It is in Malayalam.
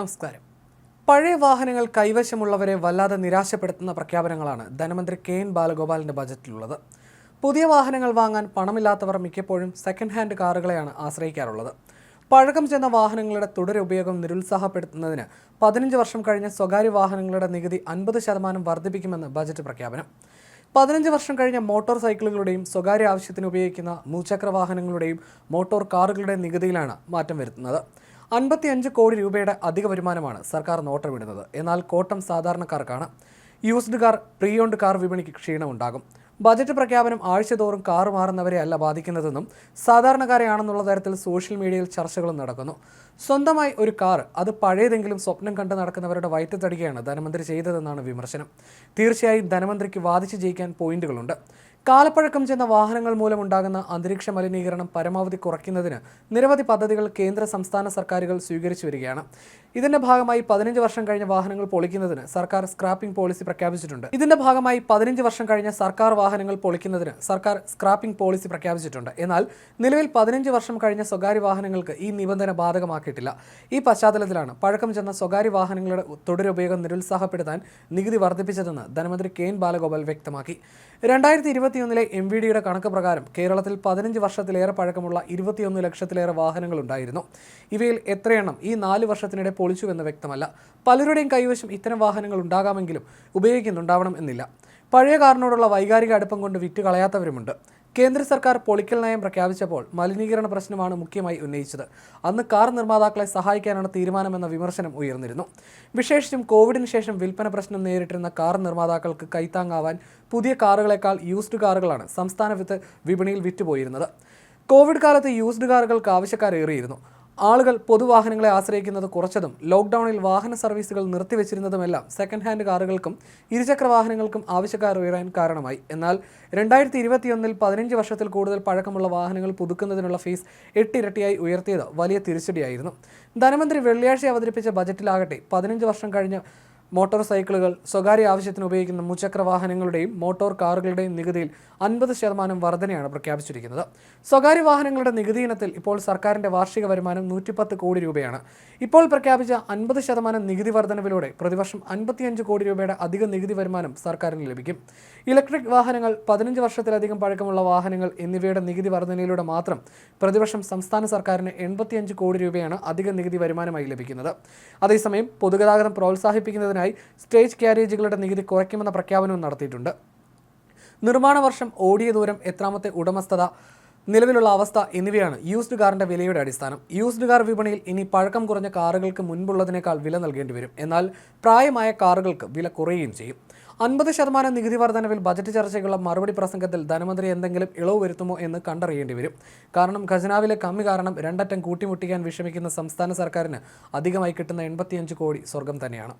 നമസ്കാരം. പഴയ വാഹനങ്ങൾ കൈവശമുള്ളവരെ വല്ലാതെ നിരാശപ്പെടുത്തുന്ന പ്രഖ്യാപനങ്ങളാണ് ധനമന്ത്രി കെ എൻ ബാലഗോപാലിന്റെ ബജറ്റിലുള്ളത്. പുതിയ വാഹനങ്ങൾ വാങ്ങാൻ പണമില്ലാത്തവർ മിക്കപ്പോഴും സെക്കൻഡ് ഹാൻഡ് കാറുകളെയാണ് ആശ്രയിക്കാറുള്ളത്. പഴക്കം ചെന്ന വാഹനങ്ങളുടെ തുടരുപയോഗം നിരുത്സാഹപ്പെടുത്തുന്നതിന് പതിനഞ്ച് വർഷം കഴിഞ്ഞ സ്വകാര്യ വാഹനങ്ങളുടെ നികുതി അൻപത് ശതമാനം വർദ്ധിപ്പിക്കുമെന്ന് ബജറ്റ് പ്രഖ്യാപനം. പതിനഞ്ച് വർഷം കഴിഞ്ഞ മോട്ടോർ സൈക്കിളുകളുടെയും സ്വകാര്യ ആവശ്യത്തിന് ഉപയോഗിക്കുന്ന മുച്ചക്ര വാഹനങ്ങളുടെയും മോട്ടോർ കാറുകളുടെയും നികുതിയിലാണ് മാറ്റം വരുത്തുന്നത്. അൻപത്തിയഞ്ച് കോടി രൂപയുടെ അധിക വരുമാനമാണ് സർക്കാർ നോട്ടമിടുന്നത് എന്നാൽ കോട്ടം സാധാരണക്കാർക്കാണ് used car pre owned car വിപണിക്ക് ക്ഷീണമുണ്ടാകും. ബജറ്റ് പ്രഖ്യാപനം ആഴ്ചതോറും കാർ മാറുന്നവരെ അല്ല ബാധിക്കുന്നതെന്നും സാധാരണക്കാരെയാണെന്നുള്ള തരത്തിൽ സോഷ്യൽ മീഡിയയിൽ ചർച്ചകളും നടക്കുന്നു. സ്വന്തമായി ഒരു കാർ അത് പഴയതെങ്കിലും സ്വപ്നം കണ്ട് നടക്കുന്നവരുടെ വയറ്റത്തടികയാണ് ധനമന്ത്രി ചെയ്തതെന്നാണ് വിമർശനം. തീർച്ചയായും ധനമന്ത്രിക്ക് വാദിച്ച് ജയിക്കാൻ പോയിന്റുകളുണ്ട്. കാലപ്പഴക്കം ചെന്ന വാഹനങ്ങൾ മൂലമുണ്ടാകുന്ന അന്തരീക്ഷ മലിനീകരണം പരമാവധി കുറയ്ക്കുന്നതിന് നിരവധി പദ്ധതികൾ കേന്ദ്ര സംസ്ഥാന സർക്കാരുകൾ സ്വീകരിച്ചു വരികയാണ്. ഇതിന്റെ ഭാഗമായി പതിനഞ്ച് വർഷം കഴിഞ്ഞ വാഹനങ്ങൾ പൊളിക്കുന്നതിന് സർക്കാർ സ്ക്രാപ്പിംഗ് പോളിസി പ്രഖ്യാപിച്ചിട്ടുണ്ട്. ഇതിന്റെ ഭാഗമായി പതിനഞ്ച് വർഷം കഴിഞ്ഞ സർക്കാർ വാഹനങ്ങൾ പൊളിക്കുന്നതിന് സർക്കാർ സ്ക്രാപ്പിംഗ് പോളിസി പ്രഖ്യാപിച്ചിട്ടുണ്ട്. എന്നാൽ നിലവിൽ പതിനഞ്ച് വർഷം കഴിഞ്ഞ സ്വകാര്യ വാഹനങ്ങൾക്ക് ഈ നിബന്ധന ബാധകമാക്കിയിട്ടില്ല. ഈ പശ്ചാത്തലത്തിലാണ് പഴക്കം ചെന്ന സ്വകാര്യ വാഹനങ്ങളുടെ തുടരുപയോഗം നിരുത്സാഹപ്പെടുത്താൻ നികുതി വർദ്ധിപ്പിച്ചതെന്ന് ധനമന്ത്രി കെ എൻ ബാലഗോപാൽ വ്യക്തമാക്കി. രണ്ടായിരത്തി ഇരുപത്തിയൊന്നിലെ എം വി ഡിയുടെ കണക്ക് പ്രകാരം കേരളത്തിൽ പതിനഞ്ച് വർഷത്തിലേറെ പഴക്കമുള്ള ഇരുപത്തിയൊന്ന് ലക്ഷത്തിലേറെ വാഹനങ്ങൾ ഉണ്ടായിരുന്നു ഇവയിൽ എത്രയെണ്ണം ഈ നാല് വർഷത്തിനിടെ പൊളിച്ചുവെന്ന് വ്യക്തമല്ല. പലരുടെയും കൈവശം ഇത്തരം വാഹനങ്ങൾ ഉണ്ടാകാമെങ്കിലും ഉപയോഗിക്കുന്നുണ്ടാവണം എന്നില്ല. പഴയ കാറിനോടുള്ള വൈകാരിക അടുപ്പം കൊണ്ട് വിറ്റ് കളയാത്തവരുമുണ്ട്. കേന്ദ്ര സർക്കാർ പൊളിക്കൽ നയം പ്രഖ്യാപിച്ചപ്പോൾ മലിനീകരണ പ്രശ്നമാണ് മുഖ്യമായി ഉന്നയിച്ചത്. അന്ന് കാർ നിർമ്മാതാക്കളെ സഹായിക്കാനാണ് തീരുമാനമെന്ന വിമർശനം ഉയർന്നിരുന്നു. വിശേഷിച്ചും കോവിഡിന് ശേഷം വിൽപ്പന പ്രശ്നം നേരിട്ടിരുന്ന കാർ നിർമ്മാതാക്കൾക്ക് കൈത്താങ്ങാവാൻ പുതിയ കാറുകളെക്കാൾ യൂസ്ഡ് കാറുകളാണ് സംസ്ഥാന വിത്ത് വിപണിയിൽ വിറ്റുപോയിരുന്നത്. കോവിഡ് കാലത്ത് യൂസ്ഡ് കാറുകൾക്ക് ആവശ്യക്കാരേറിയിരുന്നു. ആളുകൾ പൊതുവാഹനങ്ങളെ ആശ്രയിക്കുന്നത് കുറച്ചതും ലോക്ക്ഡൌണിൽ വാഹന സർവീസുകൾ നിർത്തിവെച്ചിരുന്നതുമെല്ലാം സെക്കൻഡ് ഹാൻഡ് കാറുകൾക്കും ഇരുചക്ര വാഹനങ്ങൾക്കും ആവശ്യക്കാർ ഉയരാൻ കാരണമായി. എന്നാൽ രണ്ടായിരത്തി ഇരുപത്തിയൊന്നിൽ പതിനഞ്ച് വർഷത്തിൽ കൂടുതൽ പഴക്കമുള്ള വാഹനങ്ങൾ പുതുക്കുന്നതിനുള്ള ഫീസ് എട്ടിരട്ടിയായി ഉയർത്തിയത് വലിയ തിരിച്ചടിയായിരുന്നു. ധനമന്ത്രി വെള്ളിയാഴ്ച അവതരിപ്പിച്ച ബജറ്റിലാകട്ടെ പതിനഞ്ച് വർഷം കഴിഞ്ഞ് മോട്ടോർ സൈക്കിളുകൾ സ്വകാര്യ ആവശ്യത്തിന് ഉപയോഗിക്കുന്ന മുച്ചക്ര വാഹനങ്ങളുടെയും മോട്ടോർ കാറുകളുടെയും നികുതിയിൽ അൻപത് ശതമാനം വർധനയാണ് പ്രഖ്യാപിച്ചിരിക്കുന്നത്. സ്വകാര്യ വാഹനങ്ങളുടെ നികുതി ഇനത്തിൽ ഇപ്പോൾ സർക്കാരിന്റെ വാർഷിക വരുമാനം നൂറ്റിപ്പത്ത് കോടി രൂപയാണ്. ഇപ്പോൾ പ്രഖ്യാപിച്ച അൻപത് ശതമാനം നികുതി വർധനവിലൂടെ പ്രതിവർഷം അൻപത്തിയഞ്ച് കോടി രൂപയുടെ അധിക നികുതി വരുമാനം സർക്കാരിന് ലഭിക്കും. ഇലക്ട്രിക് വാഹനങ്ങൾ പതിനഞ്ച് വർഷത്തിലധികം പഴക്കമുള്ള വാഹനങ്ങൾ എന്നിവയുടെ നികുതി വർധനയിലൂടെ മാത്രം പ്രതിവർഷം സംസ്ഥാന സർക്കാരിന് എൺപത്തിയഞ്ച് കോടി രൂപയാണ് അധിക നികുതി വരുമാനമായി ലഭിക്കുന്നത്. അതേസമയം പൊതുഗതാഗതം പ്രോത്സാഹിപ്പിക്കുന്നതിനായി സ്റ്റേജ് ക്യാരേജുകളുടെ നികുതി കുറയ്ക്കുമെന്ന പ്രഖ്യാപനവും നടത്തിയിട്ടുണ്ട്. നിർമ്മാണ വർഷം ഓടിയ ദൂരം എത്രാമത്തെ ഉടമസ്ഥത നിലവിലുള്ള അവസ്ഥ എന്നിവയാണ് യൂസ്ഡ് കാറിന്റെ വിലയുടെ അടിസ്ഥാനം. യൂസ്ഡ് കാർ വിപണിയിൽ ഇനി പഴക്കം കുറഞ്ഞ കാറുകൾക്ക് മുൻപുള്ളതിനേക്കാൾ വില നൽകേണ്ടി വരും. എന്നാൽ പ്രായമായ കാറുകൾക്ക് വില കുറയുകയും ചെയ്യും. അൻപത് ശതമാനം നികുതി വർധനവിൽ ബജറ്റ് ചർച്ചയ്ക്കുള്ള മറുപടി പ്രസംഗത്തിൽ ധനമന്ത്രി എന്തെങ്കിലും ഇളവ് വരുത്തുമോ എന്ന് കണ്ടറിയേണ്ടി വരും. കാരണം ഖജനാവിലെ കമ്മി കാരണം രണ്ടറ്റം കൂട്ടിമുട്ടിക്കാൻ വിഷമിക്കുന്ന സംസ്ഥാന സർക്കാരിന് അധികമായി കിട്ടുന്ന എൺപത്തിയഞ്ച് കോടി സ്വർഗം തന്നെയാണ്.